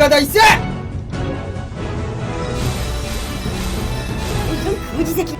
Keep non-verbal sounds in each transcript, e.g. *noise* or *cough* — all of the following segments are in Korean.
돼지가 다 있어! 이런 거지 새끼.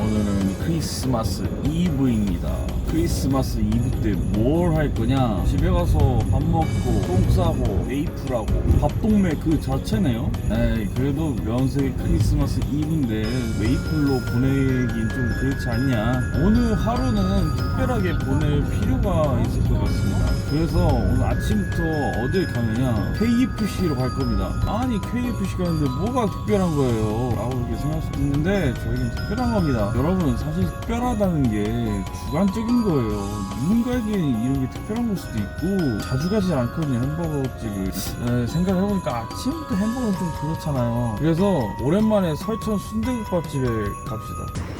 오늘은 크리스마스 이브입니다. 크리스마스 이브 때 뭘 할 거냐? 집에 가서 밥 먹고 똥 싸고 메이플하고 밥동네 그 자체네요. 에이 그래도 명색이 크리스마스 이브인데 메이플로 보내긴 좀 그렇지 않냐? 오늘 하루는 특별하게 보낼 필요가 있을 것 같습니다. 그래서 오늘 아침부터 어딜 가느냐? KFC로 갈 겁니다. 아니 KFC 가는데 뭐가 특별한 거예요? 라고 이렇게 생각할 수도 있는데 저희는 특별한 겁니다. 여러분 사실 특별하다는 게 주관적인 거예요. 누군가에게는 이런 게 특별한 걸 수도 있고 자주 가지 않거든요 햄버거 집을 에, 생각해보니까 아침부터 햄버거는 좀 그렇잖아요. 그래서 오랜만에 설천 순대국밥집에 갑시다.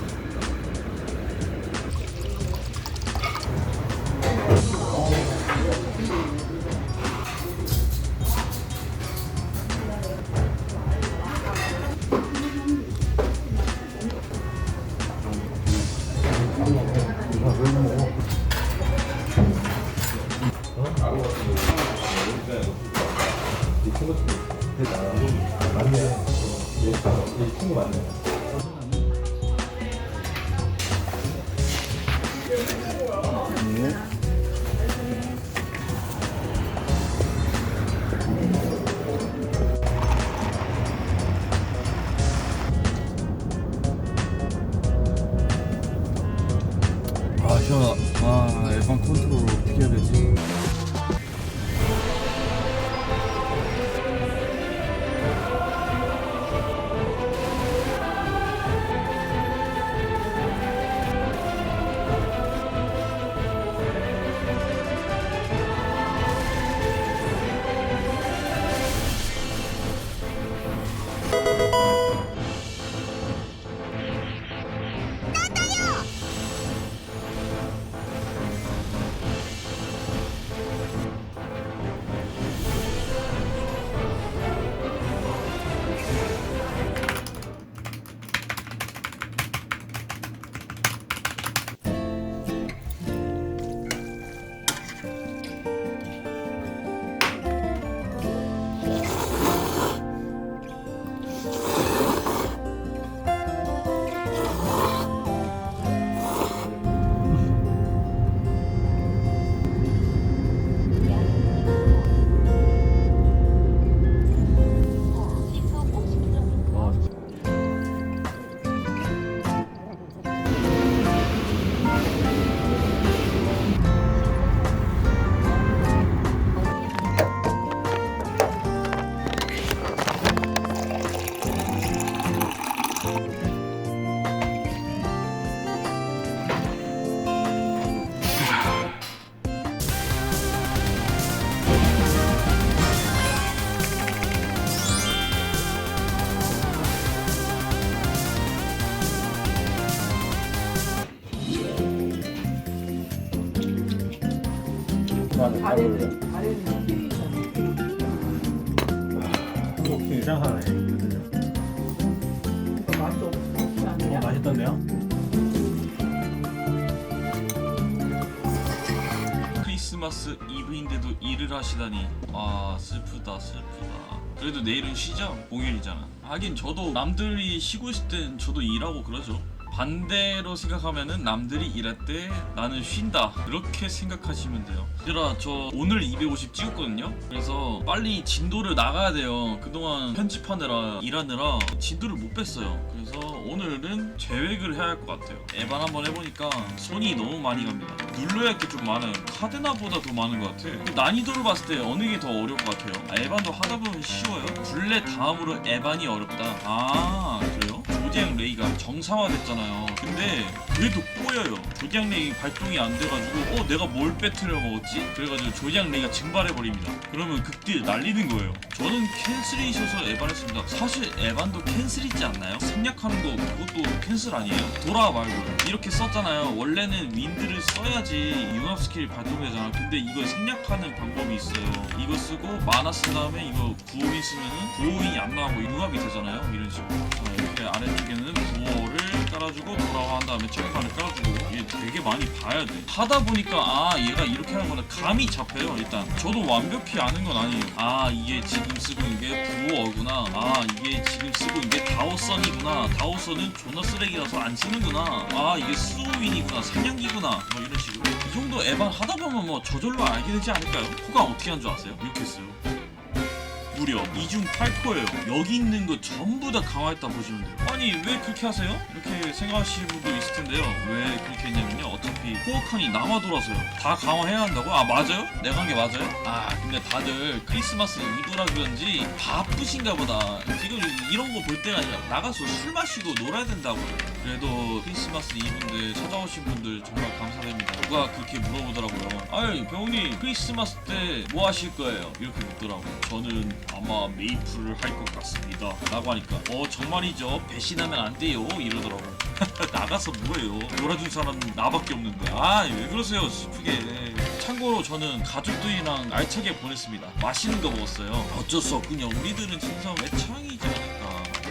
크리스마스 이브인데도 일을 하시다니. 아 슬프다 슬프다. 그래도 내일은 쉬죠? 공휴일이잖아. 하긴 저도 남들이 쉬고 있을 땐 저도 일하고 그러죠 반대로 생각하면은 남들이 일할 때 나는 쉰다. 그렇게 생각하시면 돼요. 얘들아 저 오늘 250 찍었거든요? 그래서 빨리 진도를 나가야 돼요. 그동안 편집하느라 일하느라 진도를 못 뺐어요. 그래서 오늘은 계획을 해야 할 것 같아요. 에반 한번 해보니까 손이 너무 많이 갑니다. 눌러야 할 게 좀 많아요. 카데나보다 더 많은 것 같아 난이도를 봤을 때 어느 게 더 어려울 것 같아요? 아, 에반도 하다 보면 쉬워요. 굴레 다음으로 에반이 어렵다. 아 그래요? 조디앙 레이가 정상화됐잖아요. 근데 그래도 꼬여요. 조디앙 레이 발동이 안 돼가지고 어 내가 뭘 배틀을 먹었지? 그래가지고 조디앙 레이가 증발해버립니다. 그러면 극딜 날리는 거예요. 저는 캔슬이셔서 에반했습니다. 사실 에반도 캔슬이지 않나요? 생략하는 거 그것도 캔슬 아니에요? 돌아 말고 이렇게 썼잖아요. 원래는 윈드를 써야지 융합 스킬 발동되잖아. 근데 이거 생략하는 방법이 있어요. 이거 쓰고 마나 쓴 다음에 이거 구호인 쓰면은 구호인이 안 나오고 융합이 되잖아요. 이런 식으로. 자, 이렇게 아래 쪽에는 구호를 깔아주고 돌아와 한 다음에 체크판을 깔아주고 이게 되게 많이 봐야 돼. 하다 보니까 아 얘가 이렇게 하는 거는 감이 잡혀요. 일단 저도 완벽히 아는 건 아니에요. 아 이게 지금 쓰고 있는 게 구호어구나. 아 이게 지금 쓰고 있는 게 다오선이구나. 다오선은 존나 쓰레기라서 안 쓰는구나. 아 이게 스우윈이구나. 사냥기구나. 뭐 이런 식으로. 이 정도 에반 하다 보면 뭐 저절로 알게 되지 않을까요? 호가 어떻게 한 줄 아세요? 이렇게 했어요. 무려 2중 8코예요. 여기 있는 거 전부 다 강화했다 보시면 돼요. 아니 왜 그렇게 하세요? 이렇게 생각하시는 분도 있을 텐데요. 왜 그렇게 했냐면요. 어차피 코어칸이 남아 돌아서요. 다 강화해야 한다고? 아 맞아요? 내가 한 게 맞아요? 아 근데 다들 크리스마스 이브라 그런지 바쁘신가 보다. 지금 이런 거 볼 때가 아니라 나가서 술 마시고 놀아야 된다고요. 그래도 크리스마스 이브인데 찾아오신 분들 정말 감사드립니다. 누가 그렇게 물어보더라고요. 아유 병훈이 크리스마스 때 뭐 하실 거예요? 이렇게 묻더라고요. 저는 아마 메이플을 할 것 같습니다. 라고 하니까 어 정말이죠. 배신하면 안 돼요. 이러더라고요. *laughs* 나가서 뭐해요? 놀아준 사람 나밖에 없는데. 아 왜 그러세요? 슬프게. 참고로 저는 가족들이랑 알차게 보냈습니다. 맛있는 거 먹었어요. 어쩔 수 없군요. 우리들은 진성 애창이지 않을까.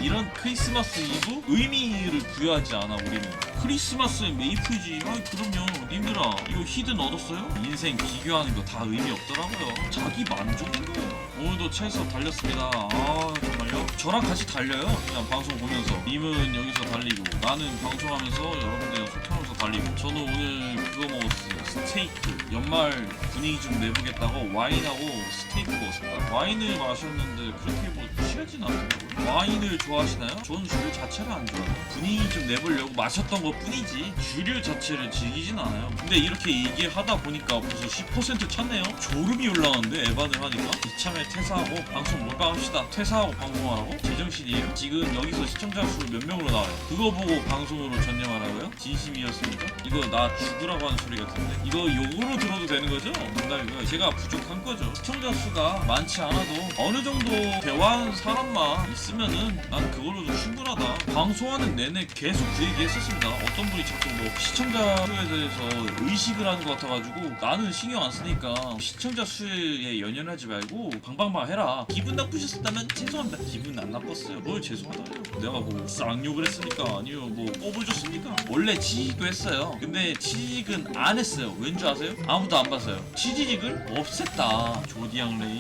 이런 크리스마스 이브 의미를 부여하지 않아 우리는. 크리스마스 메이플이지 아 그럼요 님들아 이거 히든 얻었어요? 인생 비교하는 거 다 의미 없더라고요. 자기 만족인 거예요 오늘도 체에서 달렸습니다. 아 정말요? 저랑 같이 달려요? 그냥 방송 보면서. 님은 여기서 달리고 나는 방송하면서 여러분들이랑 소통하면서 달리고. 저는 오늘 그거 먹었어요 스테이크. 연말 분위기 좀 내보겠다고 와인하고 스테이크 먹었습니다. 와인을 마셨는데 그렇게 뭐 취하진 않더라고요 와인을 좋아하시나요? 저는 술 자체를 안 좋아해요. 분위기 좀 내보려고 마셨던 것 뿐이지 주류 자체를 즐기진 않아요. 근데 이렇게 얘기하다 보니까 벌써 10% 찼네요. 졸음이 올라오는데 에반을 하니까 이참에 퇴사하고 방송 몰빵합시다. 퇴사하고 방송하라고? 제정신이에요? 지금 여기서 시청자 수 몇 명으로 나와요? 그거 보고 방송으로 전념하라고요? 진심이었습니까? 이거 나 죽으라고 하는 소리 같은데 이거 욕으로 들어도 되는 거죠? 농담이고요. 제가 부족한 거죠. 시청자 수가 많지 않아도 어느 정도 대화한 사 람만 있으면은 난 그걸로도 충분하다. 방송하는 내내 계속 그 얘기 했었습니다. 어떤 분이 자꾸 뭐 시청자 수에 대해서 의식을 하는 것 같아가지고 나는 신경 안 쓰니까 시청자 수에 연연하지 말고 방방방 해라. 기분 나쁘셨다면 죄송합니다. 기분 안 나빴어요. 뭘 죄송하다요. 내가 뭐 쌍욕을 했으니까 아니요 뭐 꼽을 줬습니까? 원래 지직도 했어요. 근데 지직은 안 했어요. 왠 줄 아세요? 아무도 안 봤어요. 지직을 없앴다. 조디앙 레이.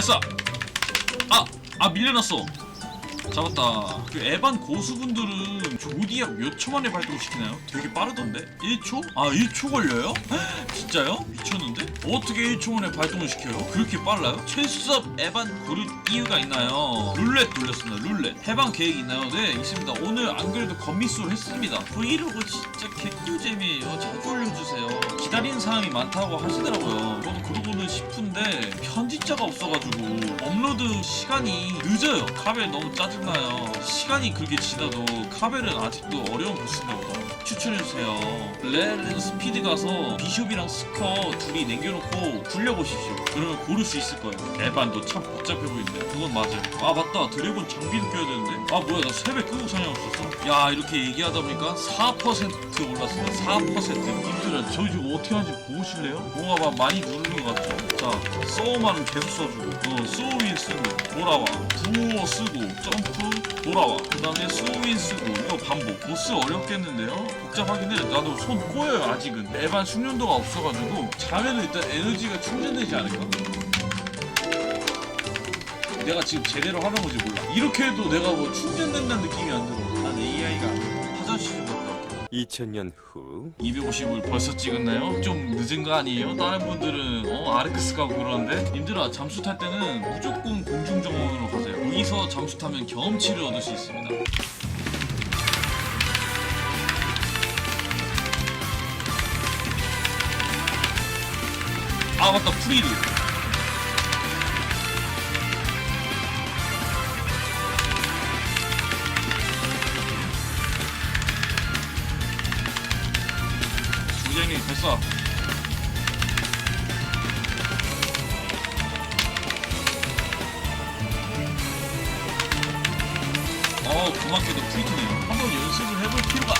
발사! 아! 아 밀려났어! 잡았다. 그 에반 고수분들은 조디악 몇초 만에 발동시키나요? 되게 빠르던데? 1초? 아 1초 걸려요? 헉, *gasps* 진짜요? 미쳤는데? 어떻게 1초 만에 발동을 시켜요? 그렇게 빨라요? 최수섭 에반 고를 이유가 있나요? 룰렛 돌렸습니다 룰렛 해방 계획 있나요? 네 있습니다 오늘 안 그래도 건미수를 했습니다 브이로그 진짜 개꿀잼이에요 자주 올려주세요 기다리는 사람이 많다고 하시더라고요. 저도 그러고는 싶은데 편집자가 없어가지고 업로드 시간이 늦어요. 카벨 너무 짜증나요. 시간이 그렇게 지나도 카벨은 아직도 어려운 보스인가 보다. 추천해주세요. 레드 스피드 가서 비숍이랑 스커 둘이 남겨놓고 굴려보십시오. 그러면 고를 수 있을 거예요. 에반도 참 복잡해 보이는데. 그건 맞아요. 아 맞다. 드래곤 장비도 껴야 되는데. 아 뭐야. 나 세배 끄고 사냥 야 이렇게 얘기하다 보니까 4% 올랐습니다. 4% 님들아 저 지금 어떻게 하는지 보실래요? 뭔가 막 많이 누르는 것 같죠? 자 소우만은 계속 써주고 어, 소우윈 쓰고 돌아와. 구호 쓰고 점프 돌아와. 그 다음에 소우윈 쓰고 이거 반복. 보스 어렵겠는데요? 복잡하긴 해 나도 손 꼬여요 아직은. 에반 숙련도가 없어가지고 자면은 일단 에너지가 충전되지 않을까? 내가 지금 제대로 하는 건지 몰라. 이렇게 해도 내가 뭐 충전된다는 느낌이 안 들어. 난 AI가 화장실 좀 갔다 올게 2000년 후 250을 벌써 찍었나요? 좀 늦은 거 아니에요? 다른 분들은 어 아르크스 가고 그러는데? 님들아 잠수 탈 때는 무조건 공중 정원으로 가세요. 여기서 잠수 타면 경험치를 얻을 수 있습니다. 아 맞다. 프리드 쳤어. 어, 고맙게도 트위트네요. 한번 연습을 해볼 필요가.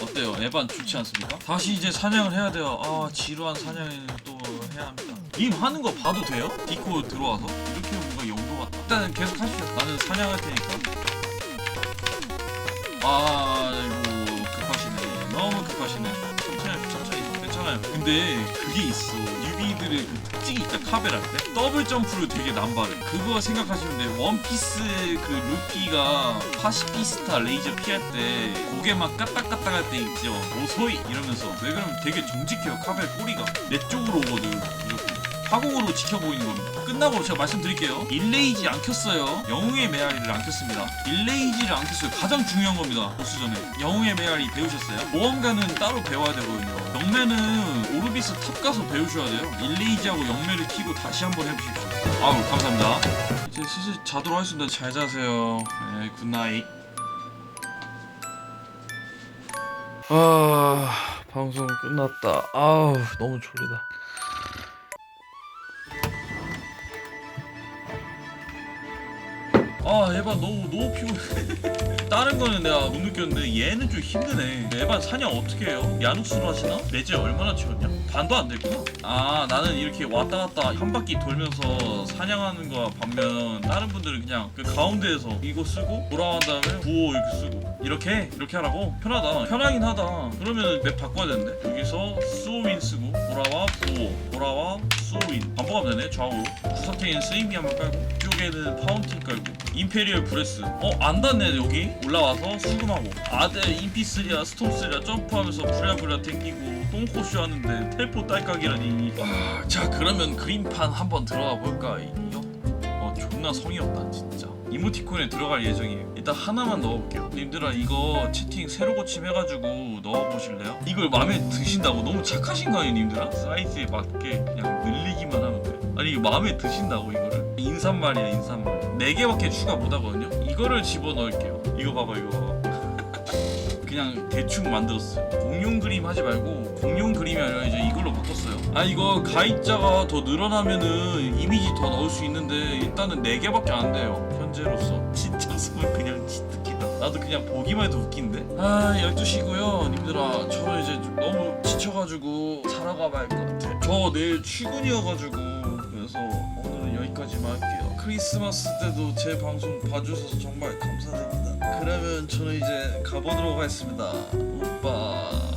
어때요? 에반 좋지 않습니까? 다시 이제 사냥을 해야 돼요. 아, 지루한 사냥을 또 해야 합니다. 님 하는 거 봐도 돼요? 디코 들어와서? 이렇게 뭔가 영도 같다. 일단은 계속 하시죠. 나는 사냥할 테니까. 아이고 급하시네. 너무 급하시네. 천천히 천천히 괜찮아요. 근데 그게 있어. 유비들의 그 특징이 있다. 할 때. 더블 점프를 되게 남발해. 그거 생각하시면 돼요. 원피스 그 루피가 파시피스타 레이저 피할 때 고개만 까딱까딱 할 때 있죠. 오소이 이러면서. 왜 그러면 되게 정직해요. 카벨 꼬리가. 내 쪽으로 오거든. 화공으로 지켜보이는 겁니다. 끝나고 제가 말씀드릴게요. 일레이지 안 켰어요. 영웅의 메아리를 안 켰습니다. 일레이지를 안 켰어요. 가장 중요한 겁니다. 보스전에. 영웅의 메아리 배우셨어요? 모험가는 따로 배워야 되거든요. 영매는 오르비스 탑 가서 배우셔야 돼요. 일레이지하고 영매를 키고 다시 한번 해보십시오. 아우 감사합니다. 이제 슬슬 자도록 하겠습니다. 잘 자세요. 네, 굿나잇. 아 방송 끝났다. 아우 너무 졸리다. 아 에반 너무 너무 피곤해. *laughs* 다른 거는 내가 못 느꼈는데 얘는 좀 힘드네. 에반 사냥 어떻게 해요? 야누스로 하시나? 매제 얼마나 치웠냐? 반도 안 됐구나. 아 나는 이렇게 왔다 갔다 한 바퀴 돌면서 사냥하는 거와 반면 다른 분들은 그냥 그 가운데에서 이거 쓰고 돌아간 다음에 부호 이렇게 쓰고 이렇게 이렇게 하라고? 편하다. 편하긴 하다. 그러면 맵 바꿔야 되는데? 여기서 수호윈 쓰고 돌아와 부호 돌아와 수호윈 반복하면 되네. 좌우로 구석탱이는 쓰임비 한번 깔고 이쪽에는 파운틴 깔고. 임페리얼 브레스. 어? 안 닿네 여기. 올라와서 수금하고. 아들 임피스리아 스톰스리아 점프하면서 부랴부랴 땡기고 똥꼬쇼 하는데 텔포 딸깍이라니. 와, 자 그러면 그림판 한번 들어가 볼까 이거? 어 존나 성의 없다 진짜. 이모티콘에 들어갈 예정이에요. 일단 하나만 넣어볼게요. 님들아 이거 채팅 새로 고침해가지고 넣어보실래요? 이걸 마음에 드신다고? 너무 착하신 거 아니에요 님들아? 사이즈에 맞게 그냥 늘리기만 하면 돼. 아니 이거 마음에 드신다고 이거를 인사말이야 인사말 4개밖에 추가 못하거든요 이거를 집어넣을게요 이거 봐봐 이거 봐봐 *laughs* 그냥 대충 만들었어요. 공룡 그림 하지 말고 공룡 그림이 아니라 이제 이걸로 바꿨어요. 아 이거 가입자가 더 늘어나면은 이미지 더 넣을 수 있는데 일단은 4개밖에 안 돼요. 현재로서 *laughs* 진짜 손 그냥 치트키다. 나도 그냥 보기만 해도 웃긴데. 아 12시고요. 님들아 저 이제 좀 너무 지쳐가지고 자러 가봐야 할 것 같아. 저 내일 출근이어가지고 여기까지만 할게요. 크리스마스 때도 제 방송 봐주셔서 정말 감사드립니다. 그러면 저는 이제 가보도록 하겠습니다. 오빠.